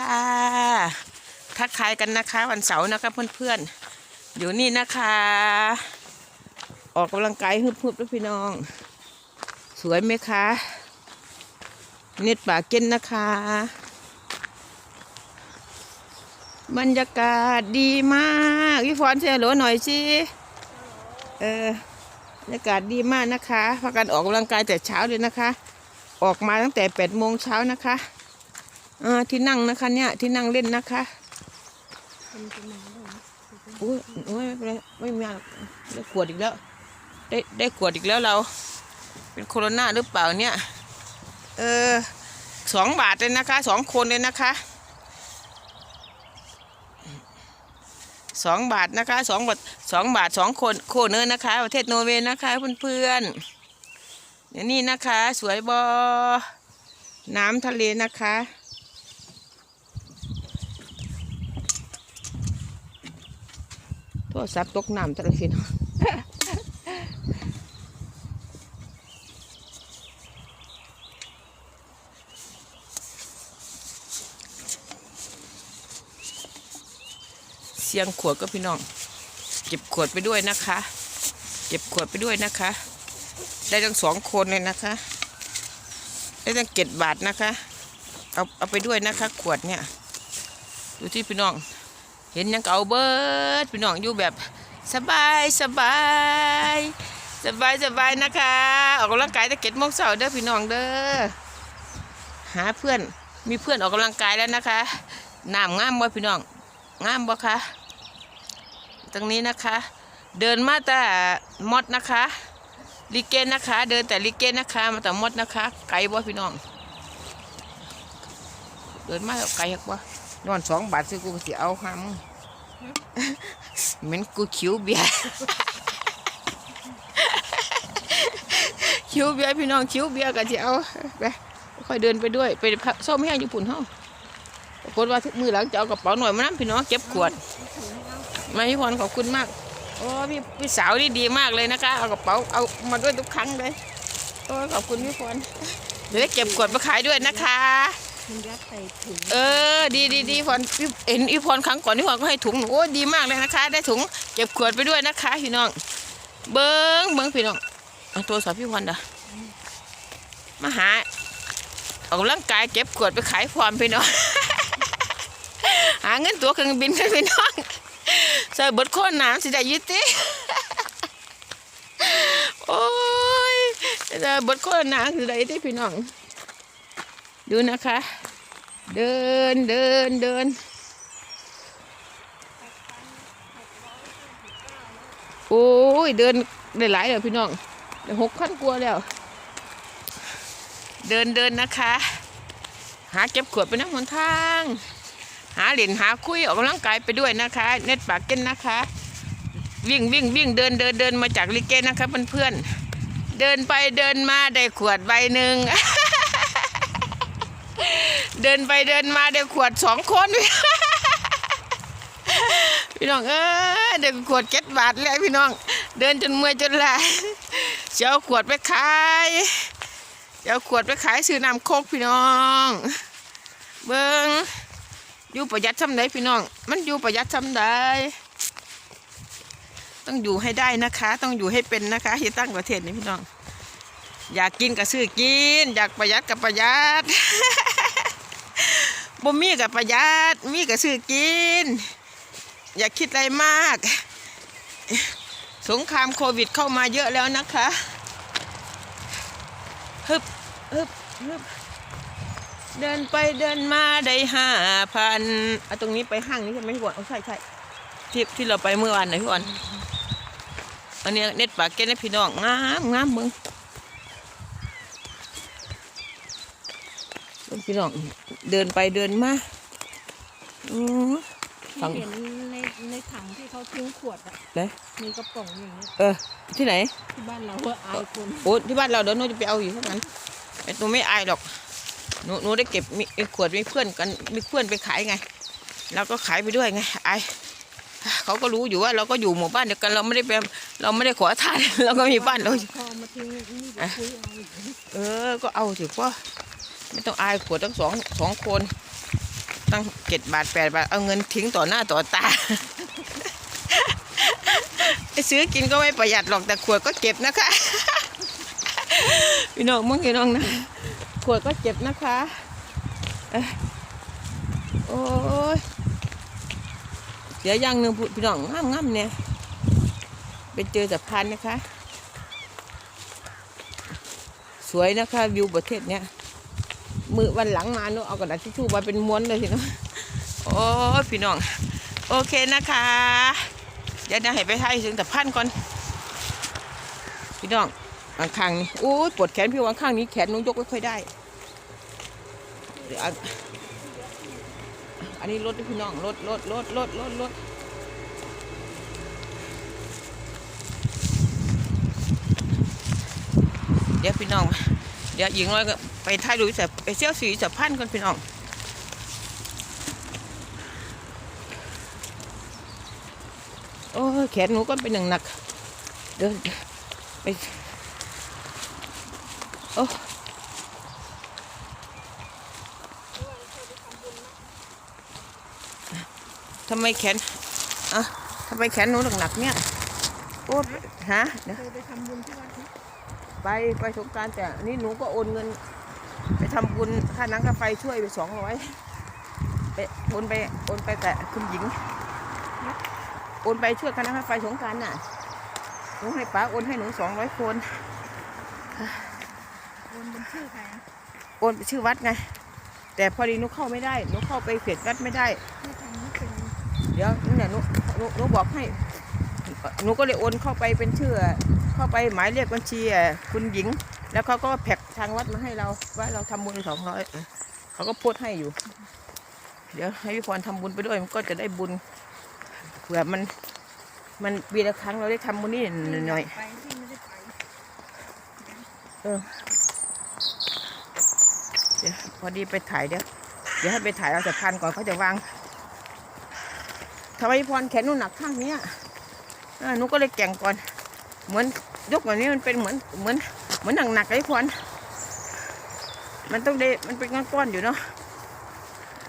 ค่ะทักทายกันนะคะ วันเสาร์นะคะเพื่อนๆ อยู่นี่นะคะ ออกกำลังกายฮึบๆด้วยพี่น้อง สวยไหมคะเน็ตป่าเก้นนะคะ บรรยากาศดีมากพี่ฟอนเซลโหลหน่อยสิเออบรรยากาศดีมากนะคะพากันออกกำลังกายแต่เช้าเลยนะคะ ออกมาตั้งแต่แปดโมงเช้านะคะ อ่าที่นั่งนะคะ เนี่ย ที่นั่งเล่นนะคะโอ้ยโอ้ยไม่ไม่มีได้ขวดอีกแล้ว ได้ได้ขวดอีกแล้วเรา เป็นโคโรนาหรือเปล่าเนี่ย เออสองบาทเลยนะคะสองคนเลยนะคะสองบาทนะคะสองบาทสองบาทสองคนโคเนอร์นะคะ ประเทศโนเวย์นะคะเพื่อนๆเดี๋ยวนี่นะคะ สวยบอน้ำทะเลนะคะ โทรศัพท์ตกน้ำทะเลเนาะเสียงขวดก็พี่น้อง เก็บขวดไปด้วยนะคะ เก็บขวดไปด้วยนะคะ ได้ทั้งสองคนเลยนะคะ ได้ตั้งเก็ดบาทนะคะ เอาเอาไปด้วยนะคะ ขวดเนี่ย ดูที่พี่น้อง เห็นยังก็เอาเบิดพี่น้องอยู่แบบสบายสบายสบายสบายนะคะ ออกกำลังกายต่เก็ดโมงเสาร์เด้อพี่น้องเด้อหาเพื่อนมีเพื่อนออกกำลังกายแล้วนะคะน้ำงามบ่พี่น้องงามบ่คะตรงนี้นะคะ เดินมาแต่มดนะคะลิเกนนะคะ เดินแต่ลิเกนนะคะ มาแต่มดนะคะ ไกลบ่พี่น้อง เดินมาไกลหักบ่ นอนสองบาทซื้อกูก็สิเอาหำเหมือนกูคิวเบียร์คิวเบียร์พี่น้องคิวเบียร์ก็สิเอาไปค่อยเดินไปด้วยไปส้มแห้งญี่ปุ่นเฮาปรากฏว่าทุกมือหลังจะเอากระเป๋าหน่อยมานั่พี่น้องเก็บขวดมาพี่พรขอบคุณมากโอ้พี่พี่สาวนี่ดีมากเลยนะคะ เอากระเป๋าเอามาด้วยทุกครั้งเลยโอ้ขอบคุณพี่พรเดี๋ยวเก็บขวดมาขายด้วยนะคะ มันยัดใส่ถุงเออ ดีดีดีพรพี่เห็นอีพรครั้งก่อนที่พรก็ให้ถุงโอ้ดีมากเลยนะคะ ได้ถุงเก็บขวดไปด้วยนะคะพี่น้อง เบิ้งเบิ้งพี่น้องเอาตัวสาวพี่พรเด้อมาหาออกกำลังกายเก็บขวดไปขายพรพี่น้อง หาเงินตัวเครื่องบินพี่น้องใส่เบิดโคนน้ำสิได้ยิติโอ้ยใส่เบิดโคนน้ำสิได้ยิติพี่น้อง ดูนะคะ เดินเดินเดิน โอ้ย เดินได้หลายเลยพี่น้องได้หกขั้นกลัวแล้ว เดินเดินนะคะ หาเก็บขวดไปนั่งบนทาง หาเหรียญหาคุยออกกำลังกายไปด้วยนะคะ เน็ตปากเก้นนะคะ วิ่งวิ่งวิ่งเดินเดินเดินมาจากลิเกนะคะเพื่อนๆเดินไปเดินมาได้ขวดใบหนึ่ง เดินไปเดินมาได้ขวดสองคน พี่น้องเออเด็กขวดเก็ดบาทเลยพี่น้อง เดินจนเมื่อยจนลายเจ้าขวดไปขายเจ้าขวดไปขายซื้อน้ำโคกพี่น้อง เบิ้งอยู่ประหยัดทำไดพี่น้อง มันอยู่ประหยัดทำไดต้องอยู่ให้ได้นะคะ ต้องอยู่ให้เป็นนะคะที่ตั้งประเทศนี้พี่น้อง อยากกินก็ซื้อกิน อยากประหยัดก็ประหยัด บ่มีกับประหยัด มีก็ซื้อกิน อย่าคิดอะไรมาก สงครามโควิดเข้ามาเยอะแล้วนะคะฮึบฮึบฮึบเดินไปเดินมาได้ห้าพันเอาตรงนี้ไปห้างนี้ใช่ไหมพี่บอลเอาใช่ใช่ที่ที่เราไปเมื่อวานไหนะพี่บอลอันนี้เน็ตปากเก็ตนะพี่น้องงามงามมึงเบิ่ง พี่น้องเดินไปเดินมาอือฟังเห็นในในถังที่เขาทิ้งขวดอะไหนมีกระป๋องอย่างนี้เออ ที่ไหน ที่บ้านเราว่าอายคนโอ้ที่บ้านเราเดี๋ยวหนูจะไปเอาอยู่เท่านั้นไอ้หนูไม่อายหรอกหนูหนูได้เก็บมีไอ้ขวดมีเพื่อนกันมีเพื่อนไปขายไงเราก็ขายไปด้วยไงอายเขาก็รู้อยู่ว่าเราก็อยู่หมู่บ้านเดียวกันเราไม่ได้ไปเราไม่ได้ขอทานเราก็มีบ้านเราอยู่พอมาทิ้งนี่จะคุยเอาอีกเออ ก็เอาสิพ่อ ไม่ต้องอายขวดทั้งสองสองคน ตั้งเจ็ดบาทแปดบาท เอาเงินทิ้งต่อหน้าต่อตาไปซื้อกินก็ไม่ประหยัดหรอกแต่ขวดก็เก็บนะคะพี่น้องมึงพี่น้องนะขวดก็เจ็บนะคะเอ้ยโอ้ยเดี๋ยวย่างหนึ่งพี่น้องง่ามง่ามๆเนี่ยไปเจอสะพานนะคะ สวยนะคะวิวประเทศเนี้ย มือวันหลังมาเนอะเอากระดาษทิชชู่มาเป็นม้วนเลยทีเนะโอ้พี่น้อง โอเคนะคะเดี๋ยวจะให้ไปไทยถึงสะพานก่อน พี่น้องอังข้างนี้โอ้ปวดแขนพี่วังข้างนี้แขนนุ้ยกไม่ค่อยได้อันนี้รถพี่น้องรถรถรถรถรถรถเดี๋ยวพี่น้อง ดี๋ยวหญิงน้อยก็ไปถ่ายรูปสะไปเที่ยวสีสะพานก่อนพี่น้องโอ้แขนหนูก็เป็นหนักหนัก เดินไปโอ้ทำไมแขนอะทำไมแขนหนูหนักหนักๆเนี่ยโอ้ฮะเดี๋ยวไปทำบุญที่วัด ไปไปสงกรารแต่อันนี่หนูก็โอนเงิน ไปทำบุญค่าน้ำค่าไฟช่วยไปสองร้อยไปโอนไปโอนไปแต่คุณหญิงโอนไปช่วยค่าน้ำค่าไฟสงกรารน่ะหนูให้ป้าโอนให้หนูสองร้อยคนโอนเป็นชื่อใครอะโอนไปชื่อวัดไงแต่พอดีหนูเข้าไม่ได้หนูเข้าไปเฟซวัดไม่ได้ที่ทำนี่เป็นเดี๋ยวเนี่ยหนูหนูหนูบอกให้หนูก็เลยโอนเข้าไปเป็นชื่อ เข้าไปหมายเลขบัญชีคุณหญิง แล้วเขาก็แพ็กทางวัดมาให้เราว่าเราทำบุญสองร้อยเขาก็โพสต์ให้อยู่ เดี๋ยวให้พี่พรทำบุญไปด้วยมันก็จะได้บุญเผื่อมันมันปีละครั้งเราได้ทำบุญนี่หน่อยเออเดี๋ยวพอดีไปถ่ายเดี๋ยวเดี๋ยวให้ไปถ่ายเอาสะพานก่อนเขาจะวางทำไมพี่พรแขนหนูหนักข้างเนี้ยเออหนูก็เลยแก่งก่อน เหมือนยกแบบนี้มันเป็นเหมือนเหมือนเหมือนหนักๆไอ้พรมันต้องเดมันเป็นก้อนๆอยู่เนาะ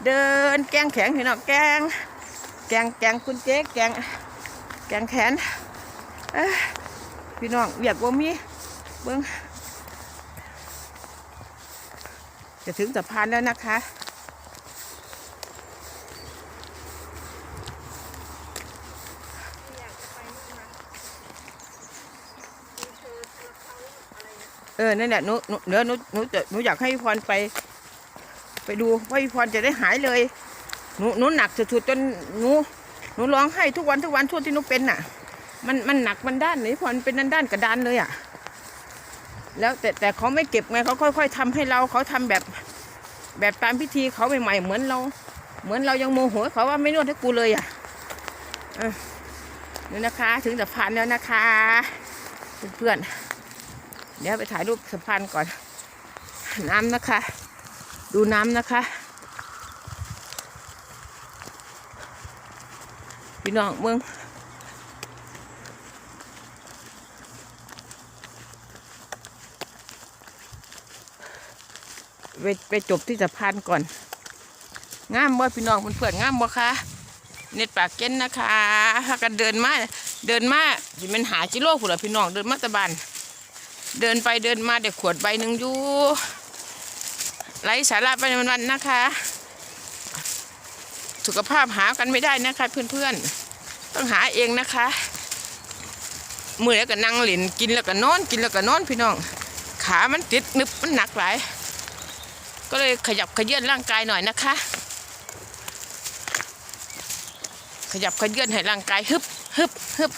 เดินแกงแข็งเห็นเนาะแกง แกงแกงคุณเจ๊แกง แกงแขนพี่น้องเวียกว่ามีเบิ้งจะถึงสะพานแล้วนะคะ อยากจะไปนู่นนะมีเธอทะเขาอะไรนะ เออนั่นแหละหนูหนูเดี๋ยวหนูหนูจะหนูอยากให้พรไป ไปดูว่าพรจะได้หายเลยหนูหนูหนักสุดๆจนหนูหนูร้องไห้ทุกวันทุกวันทั่วงที่หนูเป็นน่ะ มันมันหนักมันด้านไหนพรเป็นด้านด้านกระดานเลยอะ แล้วแต่แต่เขาไม่เก็บไงเขาค่อย ๆทำให้เราเขาทำแบบแบบตามพิธีเขาใหม่ๆเหมือนเรา เหมือนเรายังโมโหเขาว่าไม่นวดให้กูเลยอะเออนี่นะคะ ถึงสะพานแล้วนะคะ เพื่อนๆ เดี๋ยวไปถ่ายรูปสะพานก่อน น้ำนะคะ ดูน้ำนะคะ พี่น้องเมืองไปไปจบที่สะพานก่อน งามบ่พี่น้องเพื่อนๆงามบ่คะเน็ตปากเก้นนะคะถ้ากันเดินมา เดินมาสิมันหาจิโร่ผู้ละพี่น้อง เดินมาตะบาน เดินไปเดินมาเด็กขวดใบหนึ่งอยู่ไร้สาระไปวันๆนะคะ สุขภาพหากันไม่ได้นะคะเพื่อนๆ ต้องหาเองนะคะมือแล้วก็นั่งหลินกินแล้วก็นอน กินแล้วก็นอนพี่น้อง ขามันติดนึบมันหนักหลาย ก็เลยขยับขยื่นร่างกายหน่อยนะคะ ขยับขยื่นให้ร่างกายฮึบฮึบฮึบ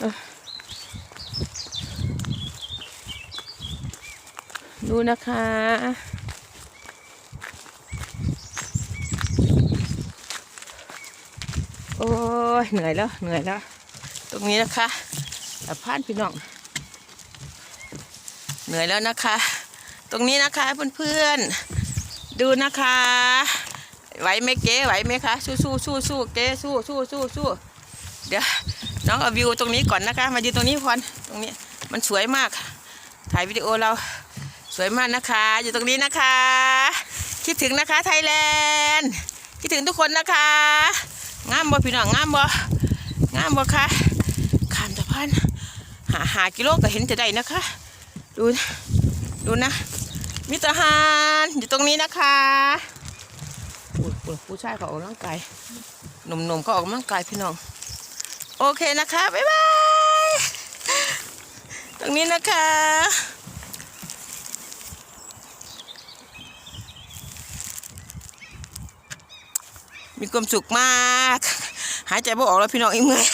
ดูนะคะ โอ้ยเหนื่อยแล้ว เหนื่อยแล้ว ตรงนี้นะคะสะพานพี่น้อง เหนื่อยแล้วนะคะ ตรงนี้นะคะเพื่อนๆ ดูนะคะ ไหวไหมเก๋ไหวไหมคะ สู้สู้สู้สู้เก๋สู้สู้สู้สู้เดี๋ยว น้องเอาวิวตรงนี้ก่อนนะคะ มายืนตรงนี้พรตรงนี้มันสวยมาก ถ่ายวิดีโอเราสวยมากนะคะ อยู่ตรงนี้นะคะ คิดถึงนะคะไทยแลนด์คิดถึงทุกคนนะคะงามบ่พี่น้องงามบ่งามบ่คะข้ามสะพานหาหากิโลก็เห็นจะได้นะคะ ดูดูนะมิตรหารอยู่ตรงนี้นะคะผู้ชายเขาออกกำลังกายหนุ่มๆเขาออกกำลังกายพี่น้อง โอเคนะคะ บ๊ายบาย ตรงนี้นะคะมีความสุขมาก หายใจไม่ออกแล้วพี่น้องอีกเมื่อย